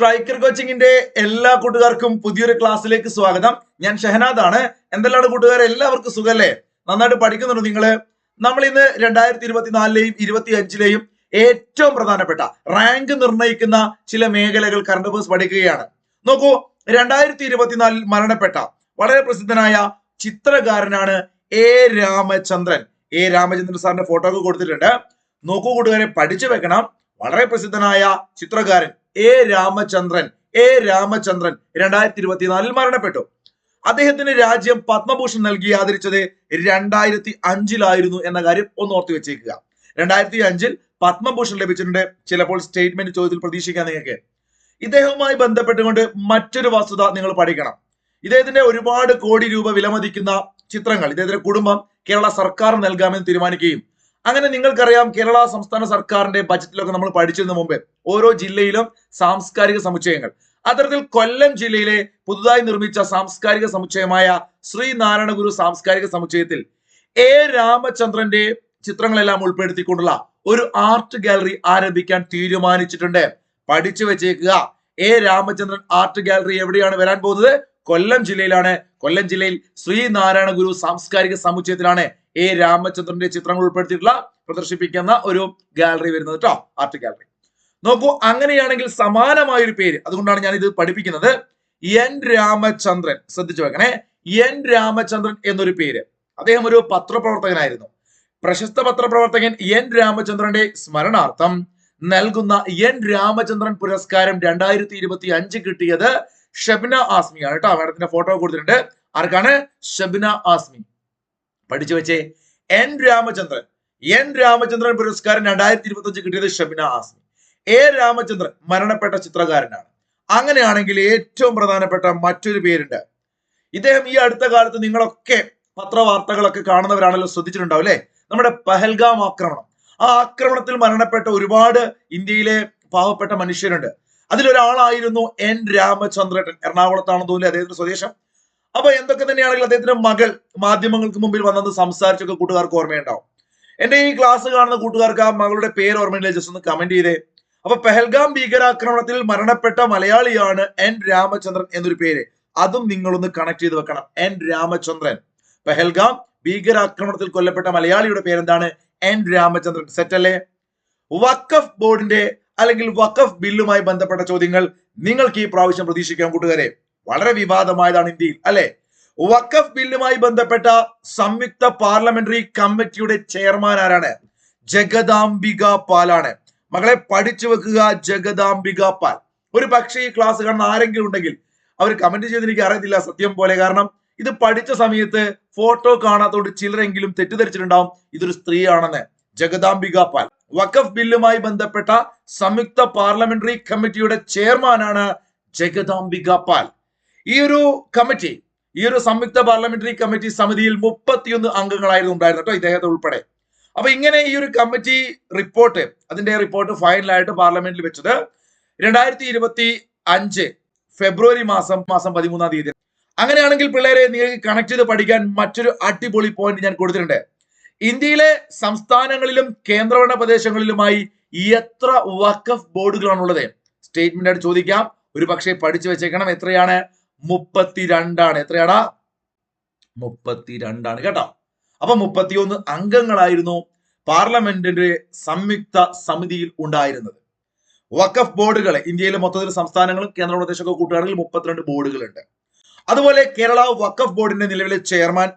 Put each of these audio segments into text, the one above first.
Striker കോച്ചിങ്ങിന്റെ എല്ലാ കൂട്ടുകാർക്കും പുതിയൊരു ക്ലാസ്സിലേക്ക് സ്വാഗതം. ഞാൻ ഷഹനാദ് ആണ് എന്തെല്ലാം കൂട്ടുകാരെ? എല്ലാവർക്കും സുഖല്ലേ? നന്നായിട്ട് പഠിക്കുന്നുണ്ട് നിങ്ങൾ? നമ്മൾ ഇന്ന് രണ്ടായിരത്തി ഇരുപത്തിനാലിലെയും ഇരുപത്തി അഞ്ചിലെയും ഏറ്റവും പ്രധാനപ്പെട്ട റാങ്ക് നിർണയിക്കുന്ന ചില മേഖലകൾ കറണ്ട് അഫേഴ്സ് പഠിക്കുകയാണ്. നോക്കൂ രണ്ടായിരത്തി ഇരുപത്തിനാലിൽ മരണപ്പെട്ട വളരെ പ്രസിദ്ധനായ ചിത്രകാരനാണ് എ രാമചന്ദ്രൻ. എ രാമചന്ദ്രൻ സാറിന്റെ ഫോട്ടോ ഒക്കെ കൊടുത്തിട്ടുണ്ട്. നോക്കൂ കൂട്ടുകാരെ പഠിച്ചു വെക്കണം. വളരെ പ്രസിദ്ധനായ ചിത്രകാരൻ. എ രാമചന്ദ്രൻ എ രാമചന്ദ്രൻ രണ്ടായിരത്തി ഇരുപത്തിനാലിൽ മരണപ്പെട്ടു. അദ്ദേഹത്തിന് രാജ്യം പത്മഭൂഷൺ നൽകി ആദരിച്ചത് രണ്ടായിരത്തി അഞ്ചിലായിരുന്നു എന്ന കാര്യം ഒന്ന് ഓർത്തു വെച്ചേക്കുക. രണ്ടായിരത്തി അഞ്ചിൽ പത്മഭൂഷൺ ലഭിച്ചിട്ടുണ്ട്. ചിലപ്പോൾ സ്റ്റേറ്റ്മെന്റ് ചോദ്യത്തിൽ പ്രതീക്ഷിക്കാം നിങ്ങൾക്ക്. ഇദ്ദേഹവുമായി ബന്ധപ്പെട്ടുകൊണ്ട് മറ്റൊരു വസ്തുത നിങ്ങൾ പഠിക്കണം. ഇദ്ദേഹത്തിന്റെ ഒരുപാട് കോടി രൂപ വിലമതിക്കുന്ന ചിത്രങ്ങൾ ഇദ്ദേഹത്തിന്റെ കുടുംബം കേരള സർക്കാർ നൽകാമെന്ന് തീരുമാനിക്കുകയും അങ്ങനെ നിങ്ങൾക്കറിയാം കേരള സംസ്ഥാന സർക്കാരിന്റെ ബജറ്റിലൊക്കെ നമ്മൾ പഠിച്ചതിന് മുമ്പേ ഓരോ ജില്ലയിലും സാംസ്കാരിക സമുച്ചയങ്ങൾ. അത്തരത്തിൽ കൊല്ലം ജില്ലയിലെ പുതുതായി നിർമ്മിച്ച സാംസ്കാരിക സമുച്ചയമായ ശ്രീനാരായണ ഗുരു സാംസ്കാരിക സമുച്ചയത്തിൽ എ രാമചന്ദ്രന്റെ ചിത്രങ്ങളെല്ലാം ഉൾപ്പെടുത്തിക്കൊണ്ടുള്ള ഒരു ആർട്ട് ഗാലറി ആരംഭിക്കാൻ തീരുമാനിച്ചിട്ടുണ്ട്. പഠിച്ചു വെച്ചേക്കുക. എ രാമചന്ദ്രൻ ആർട്ട് ഗാലറി എവിടെയാണ് വരാൻ പോകുന്നത്? കൊല്ലം ജില്ലയിലാണ്. കൊല്ലം ജില്ലയിൽ ശ്രീനാരായണ ഗുരു സാംസ്കാരിക സമുച്ചയത്തിലാണ് എ. രാമചന്ദ്രന്റെ ചിത്രങ്ങൾ ഉൾപ്പെടുത്തിയിട്ടുള്ള പ്രദർശിപ്പിക്കുന്ന ഒരു ഗാലറി വരുന്നത് കേട്ടോ ആർട്ട് ഗാലറി. നോക്കൂ അങ്ങനെയാണെങ്കിൽ സമാനമായ ഒരു പേര്. അതുകൊണ്ടാണ് ഞാൻ ഇത് പഠിപ്പിക്കുന്നത്. എൻ. രാമചന്ദ്രൻ. ശ്രദ്ധിച്ചു വെക്കണേ. എൻ. രാമചന്ദ്രൻ എന്നൊരു പേര്. അദ്ദേഹം ഒരു പത്രപ്രവർത്തകനായിരുന്നു. പ്രശസ്ത പത്രപ്രവർത്തകൻ എൻ. രാമചന്ദ്രന്റെ സ്മരണാർത്ഥം നൽകുന്ന എൻ. രാമചന്ദ്രൻ പുരസ്കാരം രണ്ടായിരത്തി ഇരുപത്തി അഞ്ച് കിട്ടിയത് ഷബ്ന ആസ്മി. ആണ് കേട്ടോ മാഡത്തിന്റെ ഫോട്ടോ കൊടുത്തിട്ടുണ്ട്. ആർക്കാണ്? ഷബ്ന ആസ്മി. പഠിച്ചു വെച്ചേ. എൻ രാമചന്ദ്രൻ. എൻ രാമചന്ദ്രൻ പുരസ്കാരം രണ്ടായിരത്തി ഇരുപത്തി അഞ്ച് കിട്ടിയത് ഷബ്ന ആസ്മി. എ രാമചന്ദ്രൻ മരണപ്പെട്ട ചിത്രകാരനാണ്. അങ്ങനെയാണെങ്കിൽ ഏറ്റവും പ്രധാനപ്പെട്ട മറ്റൊരു പേരുണ്ട്. ഇദ്ദേഹം ഈ അടുത്ത കാലത്ത് നിങ്ങളൊക്കെ പത്രവാർത്തകളൊക്കെ കാണുന്നവരാണല്ലോ ശ്രദ്ധിച്ചിട്ടുണ്ടാവും അല്ലെ? നമ്മുടെ പഹൽഗാം ആക്രമണം. ആ ആക്രമണത്തിൽ മരണപ്പെട്ട ഒരുപാട് ഇന്ത്യയിലെ പാവപ്പെട്ട മനുഷ്യരുണ്ട്. അതിലൊരാളായിരുന്നു എൻ രാമചന്ദ്രൻ എറണാകുളത്താണ് തോന്നി അദ്ദേഹത്തിന്റെ സ്വദേശം? അപ്പൊ എന്തൊക്കെ തന്നെയാണെങ്കിൽ അദ്ദേഹത്തിന്റെ മകൾ മാധ്യമങ്ങൾക്ക് മുമ്പിൽ വന്നത് സംസാരിച്ചൊക്കെ കൂട്ടുകാർക്ക് ഓർമ്മയുണ്ടാവും. എന്റെ ഈ ക്ലാസ് കാണുന്ന കൂട്ടുകാർക്ക് ആ മകളുടെ പേര് ഓർമ്മയില്ല? ജസ്റ്റ് ഒന്ന് കമന്റ് ചെയ്തേ. അപ്പൊ പെഹൽഗാം ഭീകരാക്രമണത്തിൽ മരണപ്പെട്ട മലയാളിയാണ് എൻ രാമചന്ദ്രൻ എന്നൊരു പേര്. അതും നിങ്ങളൊന്ന് കണക്ട് ചെയ്ത് വെക്കണം. എൻ രാമചന്ദ്രൻ. പെഹൽഗാം ഭീകരാക്രമണത്തിൽ കൊല്ലപ്പെട്ട മലയാളിയുടെ പേരെന്താണ്? എൻ രാമചന്ദ്രൻ. സെറ്റ് അല്ലേ? വഖഫ് ബോർഡിന്റെ അല്ലെങ്കിൽ വഖഫ് ബില്ലുമായി ബന്ധപ്പെട്ട ചോദ്യങ്ങൾ നിങ്ങൾക്ക് ഈ പ്രാവശ്യം പ്രതീക്ഷിക്കാം കൂട്ടുകാരെ. വളരെ വിവാദമായതാണ് ഇന്ത്യയിൽ അല്ലെ? വഖഫ് ബില്ലുമായി ബന്ധപ്പെട്ട സംയുക്ത പാർലമെന്ററി കമ്മിറ്റിയുടെ ചെയർമാൻ ആരാണ്? ജഗദാംബിക പാലാണ്. മകളെ പഠിച്ചു വെക്കുക ജഗദാംബിക പാൽ. ഒരു പക്ഷേ ഈ ക്ലാസ് കാണുന്ന ആരെങ്കിലും ഉണ്ടെങ്കിൽ അവർ കമന്റ് ചെയ്ത് എനിക്ക് അറിയത്തില്ല സത്യം പോലെ. കാരണം ഇത് പഠിച്ച സമയത്ത് ഫോട്ടോ കാണാത്തോണ്ട് ചിലരെങ്കിലും തെറ്റിദ്ധരിച്ചിട്ടുണ്ടാവും. ഇതൊരു സ്ത്രീയാണെന്ന്. ജഗദാംബിക പാൽ. വഖഫ് ബില്ലുമായി ബന്ധപ്പെട്ട സംയുക്ത പാർലമെന്ററി കമ്മിറ്റിയുടെ ചെയർമാനാണ് ജഗദാംബിക പാൽ. ഈ ഒരു കമ്മിറ്റി ഈ ഒരു സംയുക്ത പാർലമെന്ററി കമ്മിറ്റി സമിതിയിൽ മുപ്പത്തിയൊന്ന് അംഗങ്ങളായിരുന്നു ഉണ്ടായിരുന്നു കേട്ടോ ഇദ്ദേഹത്തെ ഉൾപ്പെടെ. അപ്പൊ ഇങ്ങനെ ഈ ഒരു കമ്മിറ്റി റിപ്പോർട്ട് അതിന്റെ റിപ്പോർട്ട് ഫൈനലായിട്ട് പാർലമെന്റിൽ വെച്ചത് രണ്ടായിരത്തി ഇരുപത്തി അഞ്ച് ഫെബ്രുവരി മാസം മാസം പതിമൂന്നാം തീയതി. അങ്ങനെയാണെങ്കിൽ പിള്ളേരെ നിങ്ങൾക്ക് കണക്ട് ചെയ്ത് പഠിക്കാൻ മറ്റൊരു അടിപൊളി പോയിന്റ് ഞാൻ കൊടുത്തിട്ടുണ്ട്. ഇന്ത്യയിലെ സംസ്ഥാനങ്ങളിലും കേന്ദ്രഭരണ പ്രദേശങ്ങളിലുമായി എത്ര വഖഫ് ബോർഡുകളാണുള്ളത്? സ്റ്റേറ്റ്മെന്റ് ആയിട്ട് ചോദിക്കാം. ഒരു പക്ഷേ പഠിച്ചു വെച്ചേക്കണം. എത്രയാണ്? മുപ്പത്തിരണ്ടാണ്. എത്രയാടാ? മുപ്പത്തിരണ്ടാണ്. കേട്ടോ? അപ്പൊ മുപ്പത്തിയൊന്ന് അംഗങ്ങളായിരുന്നു പാർലമെന്റിന്റെ സംയുക്ത സമിതിയിൽ ഉണ്ടായിരുന്നത്. വഖഫ് ബോർഡുകൾ ഇന്ത്യയിലെ മൊത്തത്തിൽ സംസ്ഥാനങ്ങളും കേന്ദ്രപ്രദേശമൊക്കെ കൂട്ടുകാരിൽ മുപ്പത്തിരണ്ട് ബോർഡുകളുണ്ട്. അതുപോലെ കേരള വഖഫ് ബോർഡിന്റെ നിലവിലെ ചെയർമാൻ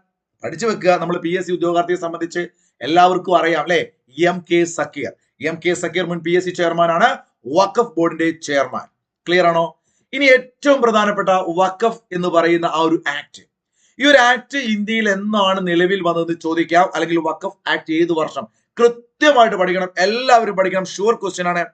പഠിച്ചു വെക്കുക. നമ്മൾ പി എസ് സി ഉദ്യോഗാർത്ഥിയെ സംബന്ധിച്ച് എല്ലാവർക്കും അറിയാം അല്ലെ? M K Zakir. M K Zakir മുൻ പി എസ് സി ചെയർമാനാണ് വഖഫ് ബോർഡിന്റെ ചെയർമാൻ. ക്ലിയർ ആണോ? ഇനി ഏറ്റവും പ്രധാനപ്പെട്ട വഖഫ് എന്ന് പറയുന്ന ആ ഒരു ആക്ട് ഈ ഒരു ആക്ട് ഇന്ത്യയിൽ എന്നാണ് നിലവിൽ വന്നത് ചോദിക്കാം. അല്ലെങ്കിൽ വഖഫ് ആക്ട് ഏത് വർഷം? കൃത്യമായിട്ട് പഠിക്കണം. എല്ലാവരും പഠിക്കണം. ഷുവർ ക്വസ്റ്റ്യൻ ആണ്.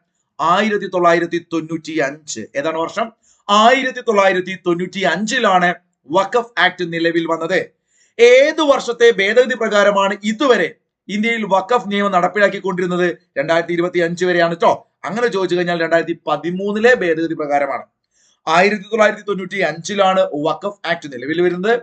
ആയിരത്തി തൊള്ളായിരത്തി തൊണ്ണൂറ്റി അഞ്ച് ഏതാണ് വർഷം? ആയിരത്തി തൊള്ളായിരത്തി തൊണ്ണൂറ്റി അഞ്ചിലാണ് വഖഫ് ആക്ട് നിലവിൽ വന്നത്. ഏത് വർഷത്തെ ഭേദഗതി പ്രകാരമാണ് ഇതുവരെ ഇന്ത്യയിൽ വഖഫ് നിയമം നടപ്പിലാക്കിക്കൊണ്ടിരുന്നത് രണ്ടായിരത്തി ഇരുപത്തി അഞ്ച് വരെയാണ് കേട്ടോ അങ്ങനെ ചോദിച്ചു കഴിഞ്ഞാൽ രണ്ടായിരത്തി പതിമൂന്നിലെ ഭേദഗതി പ്രകാരമാണ്. ആയിരത്തി തൊള്ളായിരത്തി തൊണ്ണൂറ്റി അഞ്ചിലാണ് വഖഫ് ആക്ട് നിലവിൽ വരുന്നത്.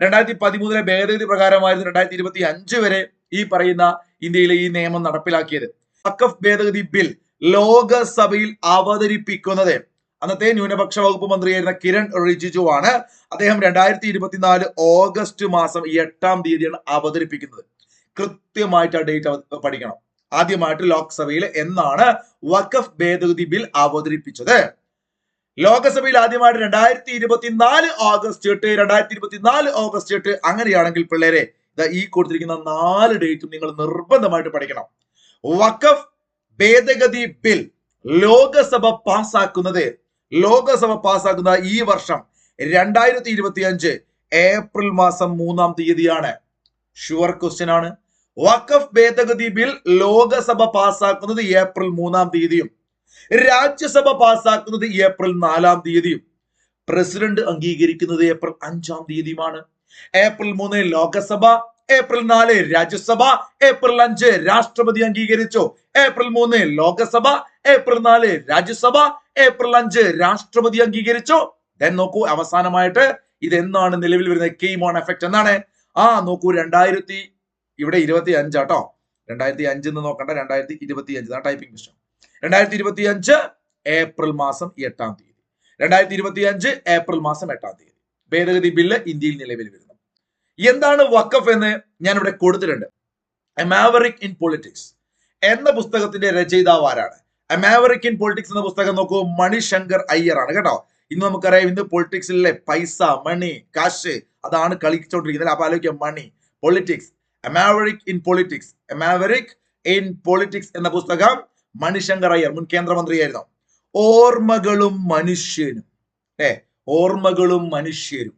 രണ്ടായിരത്തി പതിമൂന്നിലെ ഭേദഗതി പ്രകാരമായിരുന്നു രണ്ടായിരത്തി ഇരുപത്തി അഞ്ച് വരെ ഈ പറയുന്ന ഇന്ത്യയിലെ ഈ നിയമം നടപ്പിലാക്കിയത്. വഖഫ് ഭേദഗതി ബിൽ ലോകസഭയിൽ അവതരിപ്പിക്കുന്നത്. അന്നത്തെ ന്യൂനപക്ഷ വകുപ്പ് മന്ത്രിയായിരുന്ന കിരൺ റിജിജു ആണ് അദ്ദേഹം രണ്ടായിരത്തി ഇരുപത്തിനാല് ഓഗസ്റ്റ് മാസം എട്ടാം തീയതിയാണ് അവതരിപ്പിക്കുന്നത്. കൃത്യമായിട്ട് ആ ഡേറ്റ് പഠിക്കണം. ആദ്യമായിട്ട് ലോക്സഭയിൽ എന്നാണ് വഖഫ് ഭേദഗതി ബിൽ അവതരിപ്പിച്ചത്. ലോകസഭയിൽ ആദ്യമായിട്ട് രണ്ടായിരത്തി ഇരുപത്തിനാല് ഓഗസ്റ്റ് എട്ട് രണ്ടായിരത്തി ഇരുപത്തിനാല് ഓഗസ്റ്റ് എട്ട് അങ്ങനെയാണെങ്കിൽ പിള്ളേരെ ഈ കൊടുത്തിരിക്കുന്ന നാല് ഡേറ്റും നിങ്ങൾ നിർബന്ധമായിട്ട് പഠിക്കണം. വഖഫ് ഭേദഗതി ബിൽ ലോകസഭ പാസ്സാക്കുന്നത് ലോകസഭ പാസ്സാക്കുന്ന ഈ വർഷം രണ്ടായിരത്തി ഇരുപത്തി അഞ്ച് ഏപ്രിൽ മാസം മൂന്നാം തീയതിയാണ്. ഷുവർ ക്വസ്റ്റ്യൻ ആണ്. വഖഫ് ഭേദഗതി ബിൽ ലോകസഭ പാസാക്കുന്നത് ഏപ്രിൽ മൂന്നാം തീയതിയും രാജ്യസഭ പാസാക്കുന്നത് ഏപ്രിൽ നാലാം തീയതിയും. പ്രസിഡന്റ് അംഗീകരിക്കുന്നത് ഏപ്രിൽ അഞ്ചാം തീയതിയുമാണ്. ഏപ്രിൽ മൂന്ന് ലോകസഭ ഏപ്രിൽ നാല് രാജ്യസഭ ഏപ്രിൽ അഞ്ച് രാഷ്ട്രപതി അംഗീകരിച്ചു. ഏപ്രിൽ മൂന്ന് ലോകസഭ ഏപ്രിൽ നാല് രാജ്യസഭ ഏപ്രിൽ അഞ്ച് രാഷ്ട്രപതി അംഗീകരിച്ചു. നോക്കൂ അവസാനമായിട്ട് ഇത് എന്നാണ് നിലവിൽ വരുന്നത്? കെയ്മോൺ എഫക്ട് എന്നാണ്. ആ നോക്കൂ രണ്ടായിരത്തി ഇവിടെ ഇരുപത്തി അഞ്ചാട്ടോ രണ്ടായിരത്തി അഞ്ചെന്ന് നോക്കണ്ട രണ്ടായിരത്തി ഇരുപത്തി അഞ്ച് ടൈപ്പിംഗ് മിസ്റ്റർ രണ്ടായിരത്തി ഇരുപത്തി അഞ്ച് ഏപ്രിൽ മാസം എട്ടാം തീയതി. രണ്ടായിരത്തി ഇരുപത്തി അഞ്ച് ഏപ്രിൽ മാസം എട്ടാം തീയതി. ഭേദഗതി ബില്ല് ഇന്ത്യയിൽ നിലവിൽ വരുന്നു. എന്താണ് വക്കഫ് എന്ന് ഞാൻ ഇവിടെ കൊടുത്തിട്ടുണ്ട്. എ മാവറിക് ഇൻ പൊളിറ്റിക്സ് എന്ന പുസ്തകത്തിന്റെ രചയിതാവ് ആരാണ്? അമാവറിക് മാവറിക് ഇൻ പൊളിറ്റിക്സ് എന്ന പുസ്തകം നോക്കൂ മണിശങ്കർ അയ്യർ ആണ് കേട്ടോ. ഇന്ന് നമുക്കറിയാം ഇന്ന് പൊളിറ്റിക്സിലെ പൈസ മണി കാശ് അതാണ് കളിച്ചോണ്ടിരിക്കുന്നത്. അപ്പൊ ആലോചിക്കാം Mani politics a maverick in politics a maverick in politics എന്ന പുസ്തകം മണിശങ്കർ അയ്യർ മുൻ കേന്ദ്രമന്ത്രിയായിരുന്നു. ഓർമ്മകളും മനുഷ്യനും. ഏ ഓർമ്മകളും മനുഷ്യരും.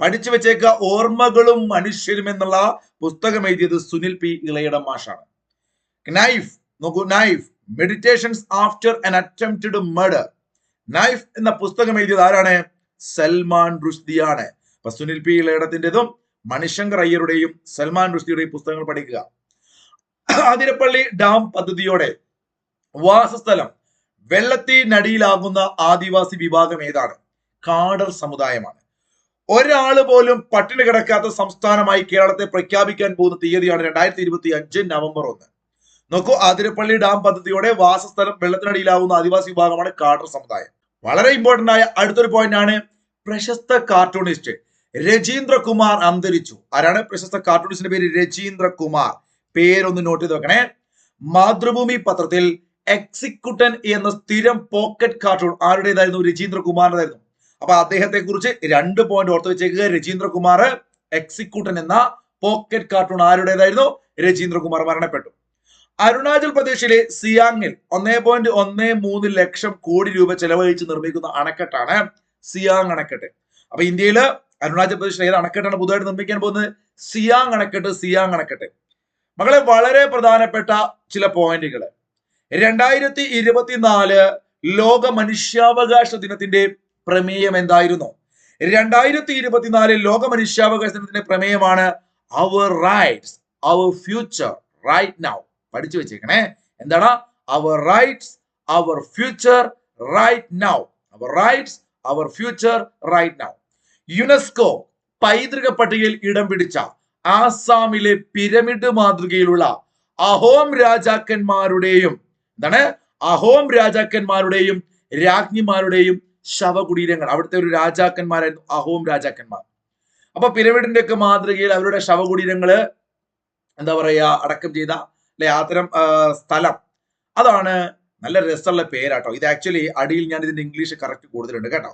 പഠിച്ചു വെച്ചേക്ക ഓർമ്മകളും മനുഷ്യരും എന്നുള്ള പുസ്തകം എഴുതിയത് സുനിൽ പി ഇളയുടെ മാഷാണ്. നൈഫ് നോക്കൂ knife meditations after an attempted murder knife എന്ന പുസ്തകം എഴുതിയത് ആരാണ്? സൽമാൻ റുഷ്ദിയാണ്. അപ്പൊ സുനിൽ പി ഇളയടത്തിന്റെതും മണിശങ്കർ അയ്യരുടെയും സൽമാൻ റുഷ്ദിയുടെയും പുസ്തകങ്ങൾ പഠിക്കുക. ആതിരപ്പള്ളി ഡാം പദ്ധതിയോടെ വാസസ്ഥലം. വെള്ളത്തിനടിയിലാകുന്ന ആദിവാസി വിഭാഗം ഏതാണ്? കാടർ സമുദായമാണ്. ഒരാൾ പോലും പട്ടിണി കിടക്കാത്ത സംസ്ഥാനമായി കേരളത്തെ പ്രഖ്യാപിക്കാൻ പോകുന്ന തീയതിയാണ് രണ്ടായിരത്തി ഇരുപത്തി അഞ്ച് നവംബർ ഒന്ന്. നോക്കൂ ആതിരപ്പള്ളി ഡാം പദ്ധതിയോടെ വാസസ്ഥലം വെള്ളത്തിനടിയിലാവുന്ന ആദിവാസി വിഭാഗമാണ് കാടർ സമുദായം. വളരെ ഇമ്പോർട്ടന്റ് ആയ അടുത്തൊരു പോയിന്റ് ആണ് പ്രശസ്ത കാർട്ടൂണിസ്റ്റ് രജീന്ദ്ര കുമാർ അന്തരിച്ചു. ആരാണ് പ്രശസ്ത കാർട്ടൂണിസ്റ്റിന്റെ പേര് രജീന്ദ്രകുമാർ? പേരൊന്ന് നോട്ട് ചെയ്ത് വെക്കണേ. മാതൃഭൂമി പത്രത്തിൽ എക്സിക്യൂട്ടൻ എന്ന സ്ഥിരം പോക്കറ്റ് കാർട്ടൂൺ ആരുടേതായിരുന്നു? രജീന്ദ്ര കുമാറിന്റെതായിരുന്നു അപ്പൊ അദ്ദേഹത്തെ കുറിച്ച് രണ്ട് പോയിന്റ് ഓർത്ത് വെച്ചേക്കുക. രജീന്ദ്രകുമാർ എക്സിക്യൂട്ടൻ എന്ന പോക്കറ്റ് കാർട്ടൂൺ ആരുടേതായിരുന്നു? രജീന്ദ്രകുമാർ മരണപ്പെട്ടു. അരുണാചൽ പ്രദേശിലെ സിയാങ്ങിൽ ഒന്നേ പോയിന്റ് ഒന്നേ മൂന്ന് ലക്ഷം കോടി രൂപ ചെലവഴിച്ച് നിർമ്മിക്കുന്ന അണക്കെട്ടാണ് സിയാങ് അണക്കെട്ട്. അപ്പൊ ഇന്ത്യയിൽ അരുണാചൽ പ്രദേശിൽ ഏത് അണക്കെട്ടാണ് പുതുതായിട്ട് നിർമ്മിക്കാൻ പോകുന്നത്? സിയാങ് അണക്കെട്ട് സിയാങ് അണക്കെട്ട്. മകളെ വളരെ പ്രധാനപ്പെട്ട ചില പോയിന്റുകൾ രണ്ടായിരത്തി ഇരുപത്തിനാല് ലോക മനുഷ്യാവകാശ ദിനത്തിന്റെ പ്രമേയം എന്തായിരുന്നു? രണ്ടായിരത്തി ഇരുപത്തിനാല് ലോക മനുഷ്യാവകാശ ദിനത്തിന്റെ പ്രമേയമാണ് our rights our future right now പഠിച്ചു വെച്ചേക്കണേ. എന്താണ്? Our rights our future right now our rights our future right now UNESCO പൈതൃക പട്ടികയിൽ ഇടം പിടിച്ച ആസാമിലെ പിരമിഡ് മാതൃകയിലുള്ള അഹോം രാജാക്കന്മാരുടെയും എന്താണ്? അഹോം രാജാക്കന്മാരുടെയും രാജ്ഞിമാരുടെയും ശവകുടീരങ്ങൾ. അവിടുത്തെ ഒരു രാജാക്കന്മാരായിരുന്നു അഹോം രാജാക്കന്മാർ. അപ്പൊ പിരമിഡിന്റെ ഒക്കെ മാതൃകയിൽ അവരുടെ ശവകുടീരങ്ങൾ എന്താ പറയാ അടക്കം ചെയ്ത അല്ലെ അത്തരം സ്ഥലം. അതാണ് നല്ല രസമുള്ള പേരാട്ടോ. ഇത് ആക്ച്വലി അടിയിൽ ഞാൻ ഇതിന്റെ ഇംഗ്ലീഷ് കറക്റ്റ് കൂടുതലുണ്ട് കേട്ടോ.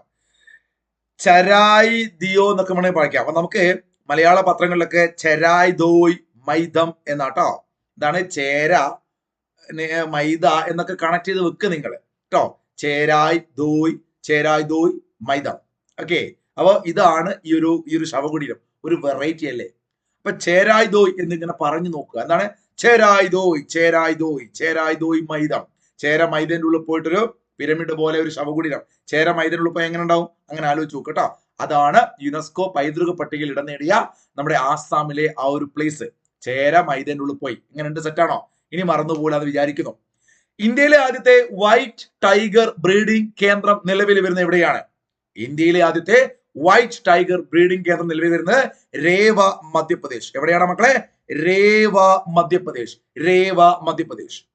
ചരായി ദിയോ എന്നൊക്കെ വേണമെങ്കിൽ പറയാം അപ്പൊ നമുക്ക് മലയാള പത്രങ്ങളിലൊക്കെ ചെരായ് ദോയ് മൈദം എന്നാട്ടോ. ഇതാണ് ചേര മൈദ എന്നൊക്കെ കണക്ട് ചെയ്ത് വെക്ക് നിങ്ങൾ കേട്ടോ ചേരായ് ദോയ് ചേരായ് ദോയ് മൈദം. ഓക്കെ. അപ്പൊ ഇതാണ് ഈ ഒരു ഈ ഒരു ശവകുടീരം. ഒരു വെറൈറ്റി അല്ലേ? അപ്പൊ ചേരായ് ദോയ് എന്നിങ്ങനെ പറഞ്ഞു നോക്കുക. എന്താണ്? ചേരായ് ദോയ് ചേരായ് ദോയ് ചേരായ് ദോയ് മൈദം. ചേര മൈദന്റെ ഉള്ളിൽ പോയിട്ടൊരു പിരമിഡ് പോലെ ഒരു ശവകുടീരം. ചേര മൈദന്റെ എങ്ങനെ ഉണ്ടാവും അങ്ങനെ ആലോചിച്ച് നോക്ക് കേട്ടോ. അതാണ് യുനെസ്കോ പൈതൃക പട്ടികയിൽ ഇടം നേടിയ നമ്മുടെ ആസാമിലെ ആ ഒരു പ്ലേസ് ചേര മൈദന്റെ ഉള്ളിൽ പോയി ഇങ്ങനെ സെറ്റാണോ ഇനി മറന്നുപോലെ അത് വിചാരിക്കുന്നു. ഇന്ത്യയിലെ ആദ്യത്തെ വൈറ്റ് ടൈഗർ ബ്രീഡിംഗ് കേന്ദ്രം നിലവിൽ വരുന്ന എവിടെയാണ്? ഇന്ത്യയിലെ ആദ്യത്തെ വൈറ്റ് ടൈഗർ ബ്രീഡിംഗ് കേന്ദ്രം നിലവിൽ വരുന്നത് രേവ മധ്യപ്രദേശ്. എവിടെയാണ് മക്കളെ? രേവ മധ്യപ്രദേശ്. രേവ മധ്യപ്രദേശ്.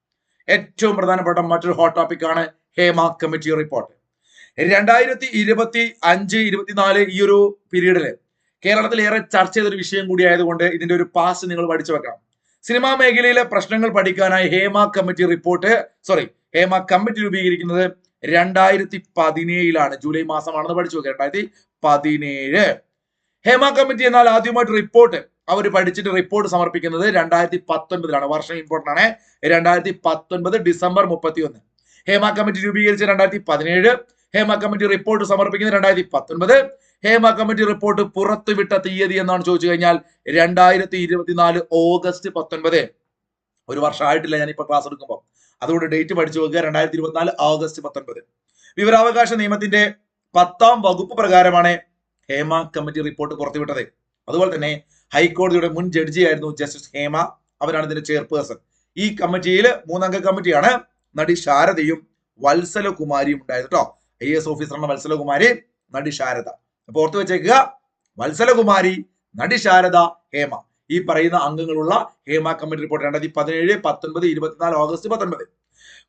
ഏറ്റവും പ്രധാനപ്പെട്ട മറ്റൊരു ഹോട്ട് ടോപ്പിക് ആണ് ഹേമ കമ്മിറ്റി റിപ്പോർട്ട് രണ്ടായിരത്തി ഇരുപത്തി അഞ്ച് ഇരുപത്തിനാല് ഈ ഒരു പീരീഡിൽ കേരളത്തിൽ ഏറെ ചർച്ച ചെയ്തൊരു വിഷയം കൂടി ആയതുകൊണ്ട് ഇതിന്റെ ഒരു പാസ് നിങ്ങൾ പഠിച്ചു വെക്കണം. സിനിമാ മേഖലയിലെ പ്രശ്നങ്ങൾ പഠിക്കാനായി Hema committee report sorry Hema committee രൂപീകരിക്കുന്നത് രണ്ടായിരത്തി പതിനേഴിലാണ് ജൂലൈ മാസമാണെന്ന് പഠിച്ചു രണ്ടായിരത്തി പതിനേഴ് ഹേമ കമ്മിറ്റി എന്നാൽ ആദ്യമായിട്ട് റിപ്പോർട്ട് അവർ പഠിച്ചിട്ട് റിപ്പോർട്ട് സമർപ്പിക്കുന്നത് രണ്ടായിരത്തി പത്തൊൻപതിലാണ് വർഷം ഇമ്പോർട്ടന്റ് ആണ്. രണ്ടായിരത്തി പത്തൊൻപത് ഡിസംബർ മുപ്പത്തി ഒന്ന് ഹേമ കമ്മിറ്റി രൂപീകരിച്ച് രണ്ടായിരത്തി പതിനേഴ് ഹേമ കമ്മിറ്റി റിപ്പോർട്ട് സമർപ്പിക്കുന്നത് രണ്ടായിരത്തി പത്തൊൻപത് ഹേമ കമ്മിറ്റി റിപ്പോർട്ട് പുറത്തുവിട്ട തീയതി എന്നാണ് ചോദിച്ചു കഴിഞ്ഞാൽ രണ്ടായിരത്തി ഇരുപത്തിനാല് ഓഗസ്റ്റ് പത്തൊൻപത്. ഒരു വർഷമായിട്ടില്ല ഞാനിപ്പോ ക്ലാസ് എടുക്കുമ്പോൾ അതുകൊണ്ട് ഡേറ്റ് പഠിച്ചു വെക്കുക. രണ്ടായിരത്തി ഇരുപത്തിനാല് ഓഗസ്റ്റ് പത്തൊൻപത്. വിവരാവകാശ നിയമത്തിന്റെ പത്താം വകുപ്പ് പ്രകാരമാണ് ഹേമ കമ്മിറ്റി റിപ്പോർട്ട് പുറത്തുവിട്ടത്. അതുപോലെ തന്നെ ഹൈക്കോടതിയുടെ മുൻ ജഡ്ജിയായിരുന്നു ജസ്റ്റിസ് ഹേമ. അവരാണ് ഇതിന്റെ ചെയർപേഴ്സൺ. ഈ കമ്മിറ്റിയിൽ മൂന്നംഗ കമ്മിറ്റിയാണ് നടി ശാരദയും വത്സലകുമാരിയും ഉണ്ടായത് കേട്ടോ ഐ എസ് ഓഫീസറാണ് വത്സലകുമാരി നടി ശാരദ. അപ്പൊ ഓർത്ത് വെച്ചേക്കുക വത്സലകുമാരി നടി ശാരദ ഹേമ. ഈ പറയുന്ന അംഗങ്ങളുള്ള ഹേമ കമ്മിറ്റി റിപ്പോർട്ട് രണ്ടായിരത്തി പതിനേഴ് പത്തൊൻപത് ഇരുപത്തിനാല് ഓഗസ്റ്റ് പത്തൊൻപത്.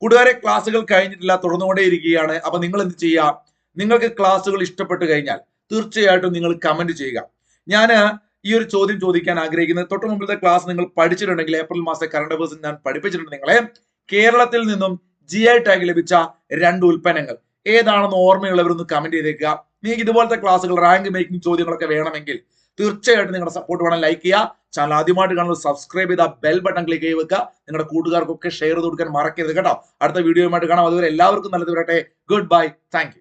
കൂട്ടുകാരെ ക്ലാസ്സുകൾ കഴിഞ്ഞിട്ടില്ല തുടർന്നുകൊണ്ടേ ഇരിക്കുകയാണ് അപ്പൊ നിങ്ങൾ എന്ത് ചെയ്യുക? നിങ്ങൾക്ക് ക്ലാസ്സുകൾ ഇഷ്ടപ്പെട്ട് കഴിഞ്ഞാൽ തീർച്ചയായിട്ടും നിങ്ങൾ കമന്റ് ചെയ്യുക. ഞാൻ ഈ ഒരു ചോദ്യം ചോദിക്കാൻ ആഗ്രഹിക്കുന്നത് തൊട്ട് മുമ്പിലത്തെ ക്ലാസ് നിങ്ങൾ പഠിച്ചിട്ടുണ്ടെങ്കിൽ ഏപ്രിൽ മാസത്തെ കറണ്ട് അഫേഴ്സ് ഞാൻ പഠിപ്പിച്ചിട്ടുണ്ട് നിങ്ങളെ. കേരളത്തിൽ നിന്നും ജി ഐ ടാഗ് ലഭിച്ച രണ്ട് ഉൽപ്പന്നങ്ങൾ. ഏതാണെന്ന് ഓർമ്മയുള്ളവരൊന്ന് കമന്റ് ചെയ്തേക്കുക. നിങ്ങൾക്ക് ഇതുപോലത്തെ ക്ലാസ്സുകൾ റാങ്ക് മേക്കിംഗ് ചോദ്യങ്ങളൊക്കെ വേണമെങ്കിൽ തീർച്ചയായിട്ടും നിങ്ങളുടെ സപ്പോർട്ട് വേണം. ലൈക്ക് ചെയ്യുക. ചാനൽ ആദ്യമായിട്ട് കാണുന്നത് സബ്സ്ക്രൈബ് ചെയ്ത ബെൽ ബട്ടൺ ക്ലിക്ക് ചെയ്ത് വെക്കുക. നിങ്ങളുടെ കൂട്ടുകാർക്കൊക്കെ ഷെയർ ചെയ്ത് കൊടുക്കാൻ മറക്കരുത് കേട്ടോ. അടുത്ത വീഡിയോയുമായിട്ട് കാണാം. അതുവരെ എല്ലാവർക്കും നല്ലത് വരട്ടെ. Good bye thank